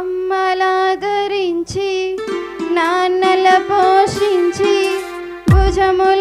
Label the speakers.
Speaker 1: అమ్మలాదరించి నాన్నల పోషించి భుజములపై